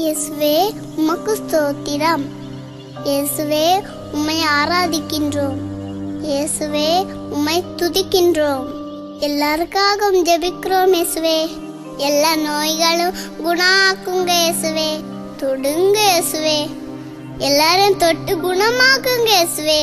இயேசுவே உமக்கு ஸ்தோத்திரம். இயேசுவே உம்மை ஆராதிக்கின்றோம். இயேசுவே உம்மை துதிக்கின்றோம். எல்லாருக்காகவும் ஜெபிக்கிறோம் இயேசுவே. எல்லா நோய்களும் குணமாக்குங்க இயேசுவே. தொடுங்க இயேசுவே. எல்லாரும் தொட்டு குணமாக்குங்க இயேசுவே.